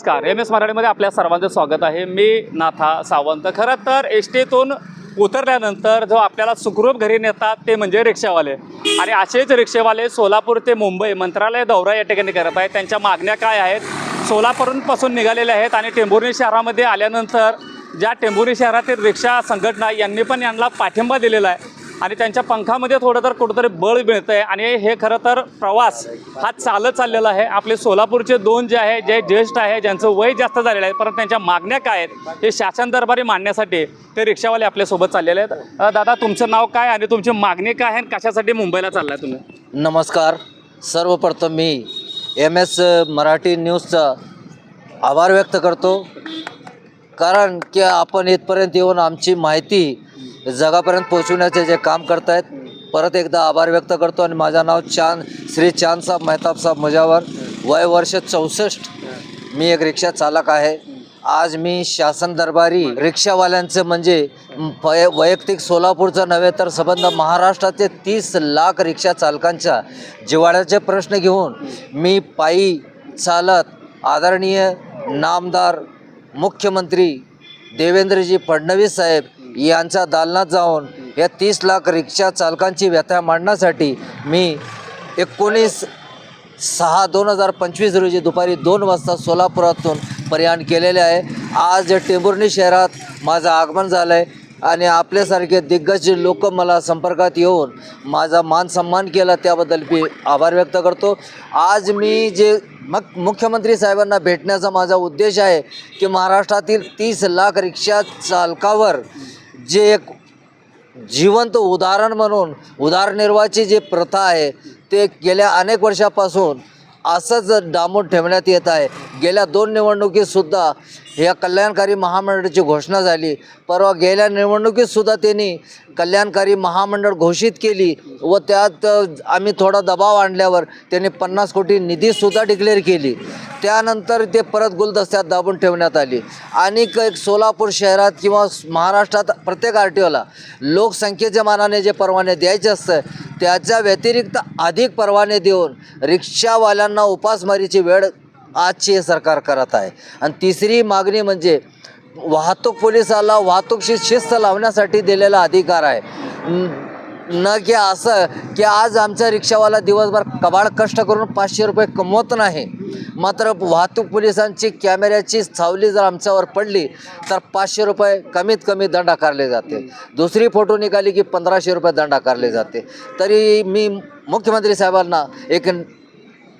नमस्कार. M S मराठीमध्ये आपल्या सर्वांचं स्वागत आहे. मी नाथा सावंत. खरं तर एस टीतून उतरल्यानंतर जो आपल्याला सुखरूप घरी नेतात ते म्हणजे रिक्षावाले. आणि असेच रिक्षावाले सोलापूर ते मुंबई मंत्रालय दौरा या ठिकाणी करत आहेत. त्यांच्या मागण्या काय आहेत? सोलापूरपासून निघालेल्या आहेत आणि टेंभुर्णी शहरामध्ये आल्यानंतर ज्या टेंभुर्णी शहरातील रिक्षा संघटना यांनी पण यांना पाठिंबा दिलेला आहे. आणि त्यांच्या पंखामध्ये थोडं तर कुठंतरी बळ मिळतं आहे आणि हे खरं तर प्रवास हा चालत चाललेला आहे. आपले सोलापूरचे दोन जे आहे जे ज्येष्ठ आहे ज्यांचं वय जास्त झालेलं आहे परंतु त्यांच्या मागण्या काय आहेत हे शासन दरबारी मांडण्यासाठी ते रिक्षावाले आपल्यासोबत चाललेले आहेत. दादा तुमचं नाव काय आणि तुमची मागणी काय आहे कशासाठी मुंबईला चाललाय तुम्ही? नमस्कार. सर्वप्रथम मी एम एस मराठी न्यूजचा आभार व्यक्त करतो. कारण की आपण इथपर्यंत येऊन आमची माहिती जगापर्यंत पोहोचवण्याचे जे काम करतायत परत एकदा आभार व्यक्त करतो आणि माझं नाव चांद श्री चांदसाहेब मेहताबसाब मुजावर वय वर्ष चौसष्ट. मी एक रिक्षा चालक आहे. आज मी शासन दरबारी रिक्षावाल्यांचं म्हणजे वय वैयक्तिक सोलापूरचं नव्हे तर संबंध महाराष्ट्राचे तीस लाख रिक्षा चालकांच्या जिवाळ्याचे प्रश्न घेऊन मी पायी चालत आदरणीय नामदार मुख्यमंत्री देवेंद्रजी फडणवीस साहेब यांच्या दालनात जाऊन या तीस लाख रिक्षा चालकांची व्यथा मांडण्यासाठी मी एकोणीस सहा दोन हजार पंचवीस रोजी दुपारी दोन वाजता सोलापुरातून प्रयाण केलेले आहे. आज टेंभुर्णी शहरात माझं आगमन झालं आहे आणि आपल्यासारखे दिग्गज लोक मला संपर्कात येऊन माझा मान सन्मान केला त्याबद्दल मी आभार व्यक्त करतो. आज मी जे मग मुख्यमंत्री साहेबांना भेटण्याचा माझा उद्देश आहे की महाराष्ट्रातील तीस लाख रिक्षा चालकावर जे एक जिवंत उदाहरण म्हणून उदारनिर्वाहाची जी प्रथा आहे ते गेल्या अनेक वर्षापासून असंच डांबून ठेवण्यात येत आहे. गेल्या दोन निवडणुकीतसुद्धा ह्या कल्याणकारी महामंडळाची घोषणा झाली. परवा गेल्या निवडणुकीतसुद्धा त्यांनी कल्याणकारी महामंडळ घोषित केली व त्यात आम्ही थोडा दबाव आणल्यावर त्यांनी पन्नास कोटी निधीसुद्धा डिक्लेअर केली. त्यानंतर ते परत गुलदस्त्यात दाबून ठेवण्यात आली. आणि एक सोलापूर शहरात किंवा महाराष्ट्रात प्रत्येक आर टी ओला लोकसंख्येच्या मानाने जे परवाने द्यायचे असतं त्याच्या व्यतिरिक्त अधिक परवाने देऊन रिक्षावाल्यांना उपासमारीची वेळ आजची सरकार करत आहे. आणि तिसरी मागणी म्हणजे वाहतूक पोलिसाला वाहतूकशी शिस्त लावण्यासाठी दिलेला अधिकार आहे. न- की असं की आज आमचा रिक्षावाला दिवसभर कबाड कष्ट करून पाचशे रुपये कमवत नाही. मात्र वाहतूक पोलिसांची कॅमेऱ्याची सावली जर आमच्यावर पडली तर पाचशे रुपये कमीत कमी दंड आकारले जाते. दुसरी फोटो निघाली की पंधराशे रुपये दंड आकारले जाते. तरी मी मुख्यमंत्री साहेबांना एक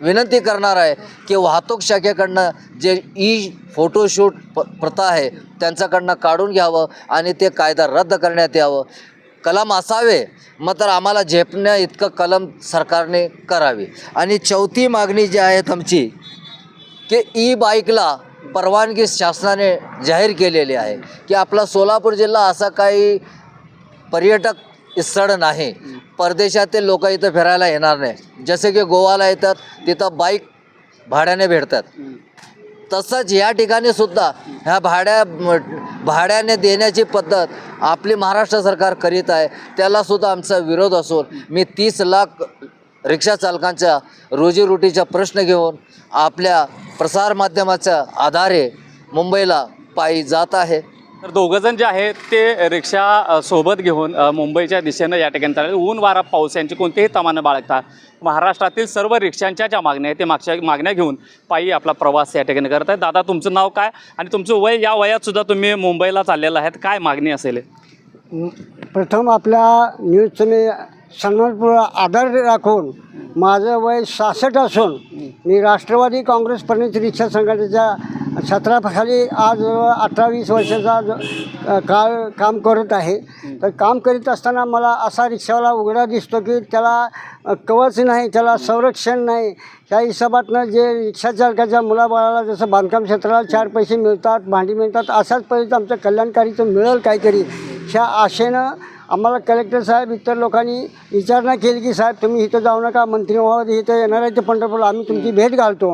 विनंती करणार आहे की वाहतूक शाखेकडनं जे ई फोटोशूट प प्रथा आहे त्यांच्याकडनं काढून घ्यावं आणि ते कायदा रद्द करण्यात यावं. कलम असावे मात्र आम्हाला झेपण्या इतकं कलम सरकारने करावी. आणि चौथी मागणी जी आहे आमची की ई बाईकला परवानगी शासनाने जाहीर केलेली आहे की आपला सोलापूर जिल्हा असा काही पर्यटक स्थळ नाही. परदेशातील लोक इथं फिरायला येणार नाही. जसे की गोवाला येतात तिथं बाईक भाड्याने भेटतात. तसंच या ठिकाणी सुद्धा ह्या भाड्या भाड्याने देण्याची पद्धत आपली महाराष्ट्र सरकार करीत आहे. त्यालासुद्धा आमचा विरोध असून मी तीस लाख रिक्षा चालकांच्या रोजीरोटीचा प्रश्न घेऊन आपल्या प्रसारमाध्यमाच्या आधारे मुंबईला पायी जात आहे. तर दोघंजण जे आहेत ते रिक्षा सोबत घेऊन मुंबईच्या दिशेनं या ठिकाणी चालले. ऊन वारा पाऊस यांची कोणतेही तमानं बाळगतात. महाराष्ट्रातील सर्व रिक्षांच्या ज्या मागण्या आहेत ते मागच्या मागण्या घेऊन पायी आपला प्रवास या ठिकाणी करत आहेत दादा तुमचं नाव काय? आणि तुमचं वय या वयात सुद्धा तुम्ही मुंबईला चाललेलं आहेत. काय मागणी असेल प्रथम आपल्या न्यूजचं मी सन्मानपूर्वक आदर राखून माझं वय सहासष्ट असून मी राष्ट्रवादी काँग्रेस प्रणित रिक्षा संघटनेच्या छत्राखाली आज अठरा वीस वर्षाचा काळ काम करत आहे. तर काम करीत असताना मला असा रिक्षावाला उघडा दिसतो की त्याला कवच नाही त्याला संरक्षण नाही. त्या हिशोबातनं जे रिक्षा चालकाच्या मुलाबाळाला जसं बांधकाम क्षेत्राला चार पैसे मिळतात भांडी मिळतात अशाच पद्धतीत आमच्या कल्याणकारीचं मिळेल काहीतरी. ह्या आशेनं आम्हाला कलेक्टर साहेब इतर लोकांनी विचारणा केली की साहेब तुम्ही इथं जाऊ नका मंत्री महोदय इथं येणार आहे ते पंढरपूरला आम्ही तुमची भेट घालतो.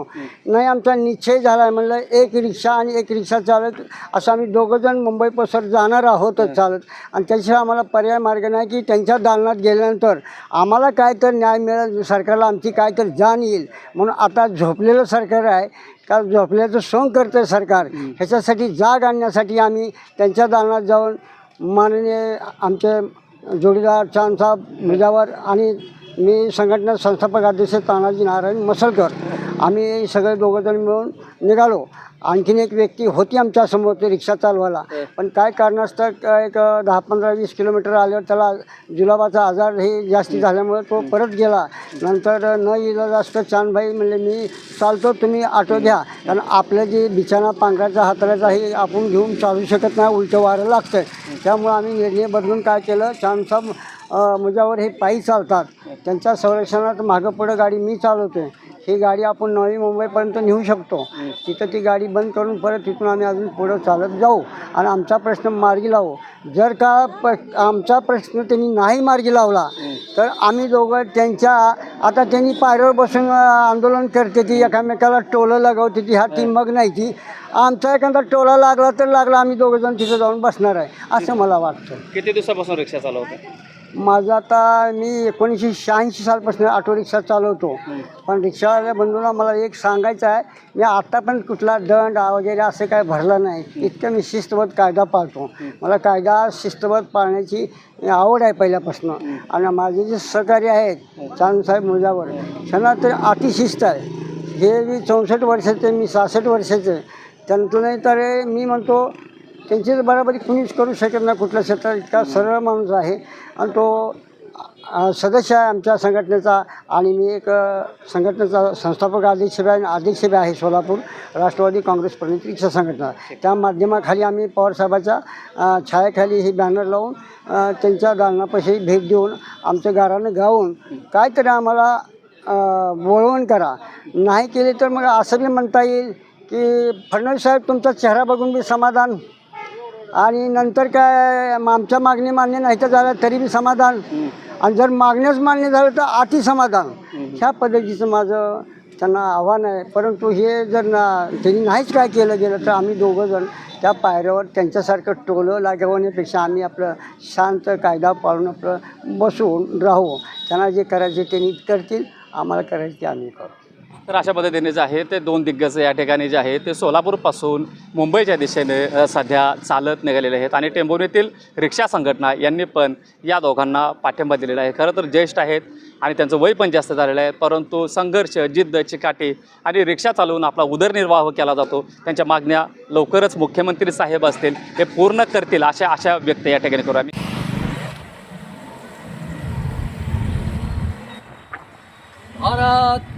नाही आमचा निश्चय झाला आहे म्हणलं एक रिक्षा आणि एक रिक्षा चालत असं आम्ही दोघंजण मुंबईपासून जाणार आहोतच चालत. आणि त्याशिवाय आम्हाला पर्याय मार्ग नाही की त्यांच्या दालनात गेल्यानंतर आम्हाला काय तर न्याय मिळेल सरकारला आमची काय तर जाण येईल. म्हणून आता झोपलेलं सरकार आहे का झोपल्याचं सोंग करतं सरकार. ह्याच्यासाठी जाग आणण्यासाठी आम्ही त्यांच्या दालनात जाऊन माननीय आमचे जोडीदार छानसाहेब मिर्जावर आणि मी संघटना संस्थापक अध्यक्ष तानाजी नारायण मसलकर. आम्ही सगळे दोघंजण मिळून निघालो. आणखीन एक व्यक्ती होती आमच्यासमोर ते रिक्षा चालवायला. पण काय कारणास्तव एक दहा पंधरा वीस किलोमीटर आल्यावर त्याला जुलाबाचा आजार हे जास्ती झाल्यामुळे तो परत गेला. नंतर न इलाज असतं चांदभाई म्हणले मी चालतो तुम्ही ऑटो घ्या. कारण आपलं जे बिछाना पांघराचा हातराचा हे आपण घेऊन चालू शकत नाही उलटं वारं लागतं त्यामुळं आम्ही निर्णय बदलून काय केलं अ, मुजावर हे पायी चालतात. त्यांच्या संरक्षणात मागं पुढं गाडी मी चालवतो ही गाडी आपण नवी मुंबईपर्यंत नेऊ शकतो. तिथं ती गाडी बंद करून परत तिथून आम्ही अजून पुढं चालत जाऊ आणि आमचा प्रश्न मार्गी लावू. जर का प आमचा प्रश्न त्यांनी नाही मार्गी लावला तर आम्ही दोघं त्यांच्या आता त्यांनी पायऱ्यावर बसून आंदोलन करते ती एकामेकाला टोलं लगावते ती हा ती मग नाही ती. आमचा एखादा टोला लागला तर लागला आम्ही दोघंजण तिथं जाऊन बसणार आहे असं मला वाटतं. किती दिवसापासून रिक्षा चालवतो माझं आता मी एकोणीसशे शहाऐंशी सालपासून ऑटो रिक्षा चालवतो. पण रिक्षावाल्या बंधूंना मला एक सांगायचं आहे मी आत्ता पण कुठला दंड वगैरे असं काय भरला नाही. इतकं मी शिस्तबद्ध कायदा पाळतो. मला कायदा शिस्तबद्ध पाळण्याची आवड आहे पहिल्यापासून. आणि माझे जे सहकारी आहेत चांदसाहेब मुजावर त्यांना तर अतिशिस्त आहे. हे मी चौसष्ट वर्षाचे मी सहासष्ट वर्षाचे. त्यांतूनही तर मी म्हणतो त्यांची तर बराबरी कुणीच करू शकत नाही कुठल्या क्षेत्रात. इतका सरळ माणूस आहे. आणि तो सदस्य आहे आमच्या संघटनेचा. आणि मी एक संघटनेचा संस्थापक अध्यक्ष आहे आणि अध्यक्ष आहे सोलापूर राष्ट्रवादी काँग्रेस प्रणितीच्या संघटना. त्या माध्यमाखाली आम्ही पवारसाहेबाच्या छायाखाली ही बॅनर लावून त्यांच्या दालनापाशी भेट देऊन आमच्या गारानं गाऊन काहीतरी आम्हाला वळवण करा. नाही केले तर मग असं बी म्हणता येईल की फडणवीस साहेब तुमचा चेहरा बघून मी समाधान आणि नंतर काय आमच्या मागणी मान्य नाही तर झालं तरी मी समाधान. आणि जर मागण्याच मान्य झालं तर अति समाधान. ह्या पद्धतीचं माझं त्यांना आव्हान आहे. परंतु हे जर ना त्यांनी नाहीच काय केलं गेलं तर आम्ही दोघंजण त्या पायऱ्यावर त्यांच्यासारखं टोलं लागवण्यापेक्षा आम्ही आपलं शांत कायदा पाळून आपलं बसून राहू. त्यांना जे करायचे त्यांनी करतील. आम्हाला करायचे ते आम्ही करू. तर अशा पद्धतीने जे आहे ते दोन दिग्गज या ठिकाणी जे आहे ते सोलापूरपासून मुंबईच्या दिशेने सध्या चालत निघालेले आहेत. आणि टेंभुरीतील रिक्षा संघटना यांनी पण या दोघांना पाठिंबा दिलेला आहे. खरं तर ज्येष्ठ आहेत आणि त्यांचं वय पण जास्त झालेलं आहे परंतु संघर्ष जिद्द चिकाटी आणि रिक्षा चालवून आपला उदरनिर्वाह केला जातो. त्यांच्या मागण्या लवकरच मुख्यमंत्री साहेब असतील हे पूर्ण करतील अशा अशा व्यक्त या ठिकाणी करू आम्ही. भारत